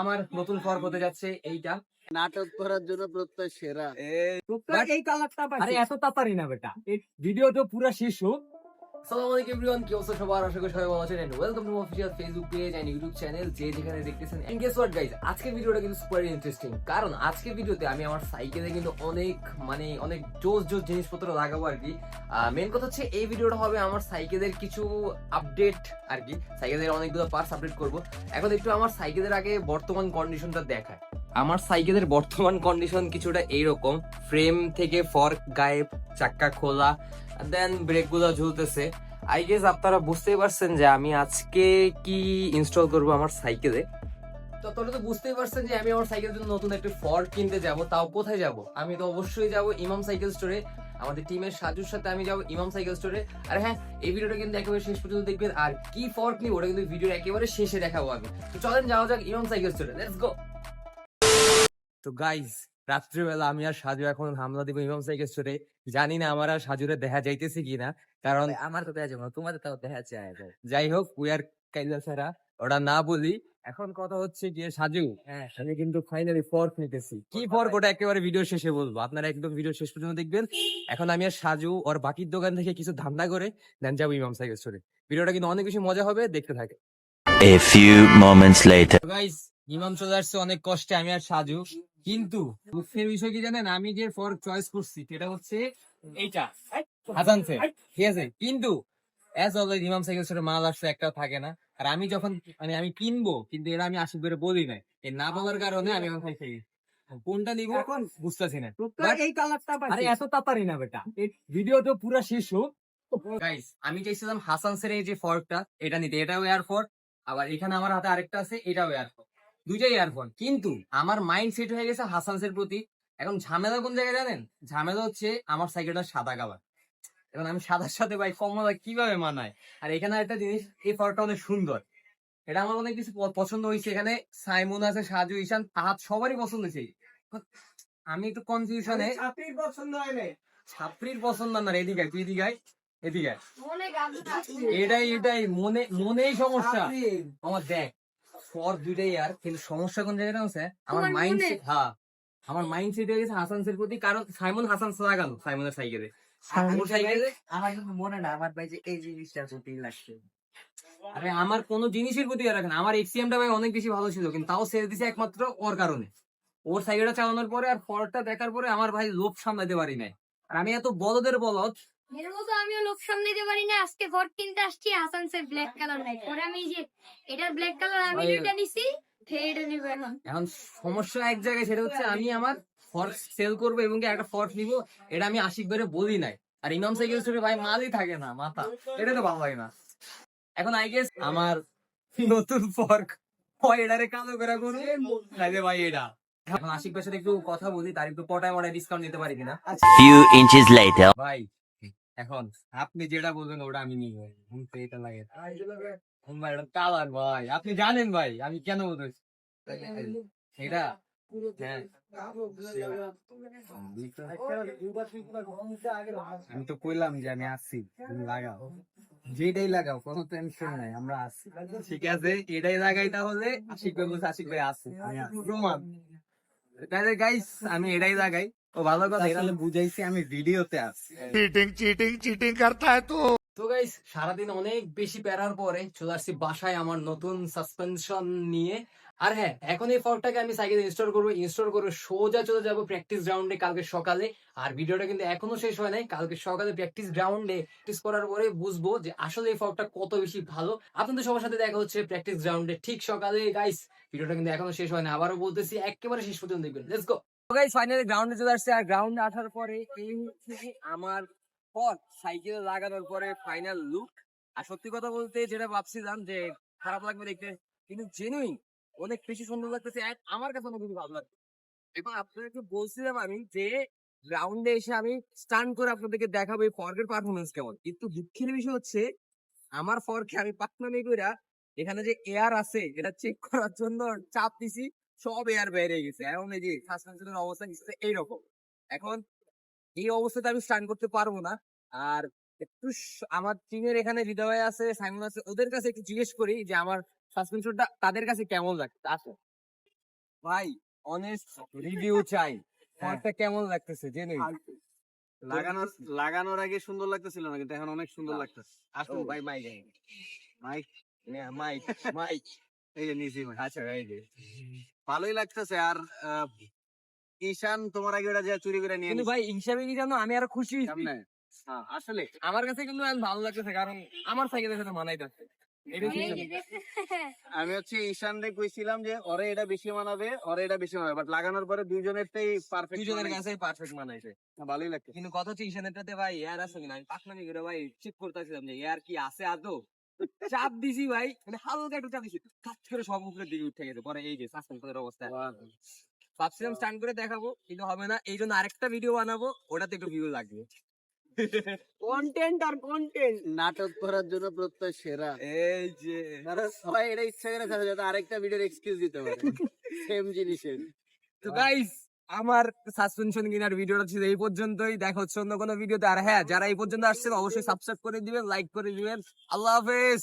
আমার নতুন ফর হতে যাচ্ছে এইটা। নাটক করার জন্য প্রত্যয় সেরা। এই কালারটা আরে এত তাড়াতাড়ি না বেটা। ভিডিও তো পুরো শেষ হোক। আমার অনেক মানে অনেক লাগাবো মেন কথা হচ্ছে এই হবে আমার কিছু আপডেট আর কি। সাইকেলের অনেকগুলো পার্টস আপডেট করব। এখন একটু আমার সাইকেলের আগে বর্তমান কন্ডিশনটা দেখায়। আমার সাইকেলের বর্তমান কন্ডিশন কিছুটা এইরকম। ফ্রেম থেকে ফর্ক গায়ে চাক্কা খোলা দেন ব্রেকগুলো ঝুলতেছে। আই গেস আপনারা বুঝতেই পারছেন যে আমি আজকে কি ইনস্টল করব আমার সাইকেলে। তো তোরা তো বুঝতেই পারছেন যে আমি আমার সাইকেলের জন্য নতুন একটা ফর্ক কিনতে যাব, তাও কোথায় যাব? আমি তো অবশ্যই যাব ইমাম সাইকেল স্টোরে আমাদের টিমের সাজুর সাথে আমি যাব ইমাম সাইকেল স্টোরে আর হ্যাঁ এই ভিডিওটা কিন্তু একেবারে শেষ পর্যন্ত দেখবেন। আর কি ফর্ক নিব, ওটা কিন্তু ভিডিওর একেবারে শেষে দেখাবো আমি তো চলেন যাওয়া যাক ইমাম সাইকেল স্টোরে লেটস গো তো গাইজ রাত্রিবেলা আমি আর সাজু এখন হামলা দিব ইমাম সাইকেল স্টোরে জানি না আমার আর সাজুরে দেখা যাইতেছে কিনা কারণ আমার তো দেখা যাবে না তোমাদের তাও দেখা যায় যাই হোক উই আর কাইলা ছাড়া ওটা না বলি। এখন কথা হচ্ছে গিয়ে সাজু হ্যাঁ। আমি কিন্তু ফাইনালি ফর্ক নিতেছি। কি ফর্ক ওটা একেবারে ভিডিও শেষে বলব আপনারা একদম ভিডিও শেষ পর্যন্ত দেখবেন। এখন আমি আর সাজু ওর বাকির দোকান থেকে কিছু ধান্দা করে দেন যাব ইমাম সাইকেল স্টোরে ভিডিওটা কিন্তু অনেক বেশি মজা হবে দেখতে থাকে A few moments later. Guys Imam চলে আসছে অনেক কষ্টে আমি আর সাজু। কিন্তু দুঃখের বিষয় কি জানেন? আমি যে ফর্ক চয়েস করছি সেটা হচ্ছে এইটা। হাসান স্যার ঠিক আছে? কিন্তু অ্যাজ অলওয়েজ ইমাম সাইকেল স্টোরে মাল আসছে একটা থাকে না। আর আমি যখন মানে আমি কিনবো কিন্তু এটা আমি করে বলি নাই। এই না বলার কারণে আমি এখন কোনটা নিব এখন বুঝতেছি না। এই কালারটা আরে এত তাড়াতাড়ি না বেটা। ভিডিও তো পুরো শেষ হোক। গাইস আমি চাইছিলাম হাসান স্যার এই যে ফর্কটা এটা নিতে। এটাও এয়ার ফর্ক আবার এখানে আমার হাতে আরেকটা আছে এটাও এয়ার ফর্ক দুইটাই এয়ার ফর্ক কিন্তু আমার মাইন্ড সেট হয়ে গেছে হাসান স্যার প্রতি। এখন ঝামেলা কোন জায়গায় জানেন? ঝামেলা হচ্ছে আমার সাইকেলটা সাদা কালার। এখন আমি সাদার সাথে ভাই কমলা কীভাবে মানায়? আর এখানে একটা জিনিস এই ফর্কটা অনেক সুন্দর। এটা আমার অনেক কিছু পছন্দ হয়েছে। এখানে সাইমন আছে সাজু ঈশান আহাত সবারই পছন্দ হয়েছে। আমি একটু কনফিউশনে আপনি পছন্দ হয় না ছাত্রীর পছন্দ না এদিকে তুই এদিকে এদিকে মনে এটাই এটাই মনে মনেই সমস্যা। আমার দেখ ফর দুইটাই আর কিন্তু সমস্যা কোন জায়গায় আছে আমার তোমার মাইন্ড মনে? সেট হ্যাঁ আমার মাইন্ড সেট হয়ে গেছে হাসানসের প্রতি কারণ সাইমন হাসান লাগানো সাইমনের সাইকেলে। ওর সাইকেলে আমার কিন্তু মনে না আমার ভাই যে এই জিনিসটা সত্যি লাগছে আরে আমার কোন জিনিসের প্রতি আর রাখেন আমার এক্সিএমটা ভাই অনেক বেশি ভালো ছিল কিন্তু তাও সেরে দিছে একমাত্র ওর কারণে। ওর সাইকেলটা চালানোর পরে আর ফরটা দেখার পরে আমার ভাই লোভ সামলাতে পারি নাই। আর আমি এত বলদের বলদ এর মতো আমিও লোক সামনে দিতে পারি না। আজকে ফোর কিনতে আসছি হাসান ব্ল্যাক কালার নাই। পরে আমি যে এটার ব্ল্যাক কালার আমি নিছি এটা নিবো এখন। সমস্যা এক জায়গায় সেটা হচ্ছে আমি আমার ফর্স সেল করব এবং কি একটা ফর্স নিব এটা আমি আশিক করে বলি নাই। আর ইমাম সাইকেল স্টোরে ভাই মালই থাকে না মাথা। এটা তো ভালো লাগে না। এখন আই গেস আমার নতুন ফর্ক হয় এটারে কালো করে করবে নাইলে ভাই এটা। এখন আশিক ভাইয়ের সাথে একটু কথা বলি তার একটু পটায় মটায় ডিসকাউন্ট নিতে পারি কিনা। Inches later. ভাই এখন আপনি যেটা বলবেন ওটা আমি নিব। তো এটা লাগে। কালার ভাই আপনি জানেন ভাই আমি কেন বলতেছি এটা হ্যাঁ। আমি তো কইলাম যে আমি আসছি তুমি লাগাও। যেটাই লাগাও কোনো টেনশন নাই আমরা আসছি। ঠিক আছে এটাই লাগাই তাহলে আশিক ভাই বলছে আশিক ভাই আসছে আসছি। প্রমাণ। তাহলে গাইস আমি এটাই লাগাই। ও ভালো কথা তাহলে বুঝাইছি আমি ভিডিওতে চিটিং চিটিং চিটিং তো। তো গাইস সারাদিন অনেক বেশি পরে চলে আসছি বাসায় আমার নতুন সাসপেনশন নিয়ে। আর হ্যাঁ এখন এই ফর্কটাকে আমি সাইকেল ইনস্টল করব। ইনস্টল করে সোজা চলে যাব প্র্যাকটিস গ্রাউন্ডে কালকে সকালে। আর ভিডিওটা কিন্তু এখনও শেষ হয় নাই। কালকে সকালে প্র্যাকটিস গ্রাউন্ডে প্র্যাকটিস করার পরে বুঝব যে আসলে এই ফর্কটা কত বেশি ভালো। আপনাদের সবার সাথে দেখা হচ্ছে প্র্যাকটিস গ্রাউন্ডে ঠিক সকালে। গাইস ভিডিওটা কিন্তু এখনও শেষ হয় না। আবারও বলতেছি একেবারে শেষ পর্যন্ত দেখবেন। লেটস গো ফাইনালি গ্রাউন্ডে চলে আসছে। আর গ্রাউন্ডে আসার পরে এই হচ্ছে আমার পথ। সাইকেল লাগানোর পরে ফাইনাল লুক আর সত্যি কথা বলতে যেটা ভাবছিলাম যে খারাপ লাগবে দেখতে, কিন্তু জেনুইন অনেক বেশি সুন্দর লাগতেছে আমার কাছে অনেক বেশি ভালো লাগছে। এবং আপনাদেরকে বলছিলাম আমি যে গ্রাউন্ডে এসে আমি স্টান করে আপনাদেরকে দেখাবো এই ফর্কের পারফরমেন্স কেমন। কিন্তু দুঃখের বিষয় হচ্ছে, আমার ফর্কে আমি পাকনামি কইরা এখানে যে এয়ার আছে, এটা চেক করার জন্য চাপ দিছি। সব এয়ার বেরিয়ে গেছে। এখন এই যে সাসপেনশনের অবস্থা নিচ্ছে এইরকম। এখন এই অবস্থাতে আমি স্টান করতে পারব না। আর একটু আমার টিমের এখানে হৃদয় আছে সাইমন আছে ওদের কাছে একটু জিজ্ঞেস করি যে আমার সাসপেনশনটা তাদের কাছে কেমন লাগছে? আসো। ভাই অনেস্ট রিভিউ চাই। ঘরটা কেমন লাগতেছে জেনে। লাগানোর লাগানোর আগে সুন্দর লাগতেছিল না? কিন্তু এখন অনেক সুন্দর লাগতেছে। আসো ভাই ভাই মাইক মাইক মাইক মাইক এই যে আচ্ছা এই যে। ভালোই লাগতেছে আর ঈশান তোমার আগে ওটা যে চুরি করে নিয়ে কিন্তু ভাই হিসাবে কি জানো? আমি আরও খুশি হ্যাঁ, আসলে। আমার কাছে কিন্তু ভালো লাগতেছে কারণ আমার সাইকেলের সাথে? আমি হচ্ছে ঈশান রে কইছিলাম যে ওরে এটা বেশি মানাবে ওরে এটা বেশি মানাবে। বাট লাগানোর পরে দুইজনেরটাই পারফেক্ট দুজনের কাছে পারফেক্ট মানাইছে। ভালোই লাগছে কিন্তু কথা হচ্ছে ঈশানেরটাতে ভাই এয়ার আছে কিনা? আমি পাকনামি করে ভাই চেক করতেছিলাম যে এয়ার কি আছে আদৌ? চাপ দিছি ভাই মানে হালকা একটু চাপ দিছি। কাজ করে সব উপরের দিকে উঠে গেছে পরে এই যে সাসপেন্সের অবস্থা। ভাবছিলাম স্টান্ট করে দেখাবো কিন্তু হবে না এই জন্য আরেকটা ভিডিও বানাবো ওটাতে একটু ভিউ লাগবে। কন্টেন্ট আর কন্টেন্ট নাটক করার জন্য প্রত্যয় সেরা। এই যে। কারণ সবাই এটা ইচ্ছা করে যাতে আরেকটা ভিডিওর এক্সকিউজ দিতে পারে। সেম জিনিসের। তো গাইস আমার সাসপেনশন কিনার ভিডিওটা ছিল এই পর্যন্তই। দেখা হচ্ছে অন্য কোনো ভিডিওতে আর হ্যাঁ যারা এই পর্যন্ত আসছেন, অবশ্যই সাবস্ক্রাইব করে দিবেন লাইক করে দিবেন। আল্লাহ হাফেজ!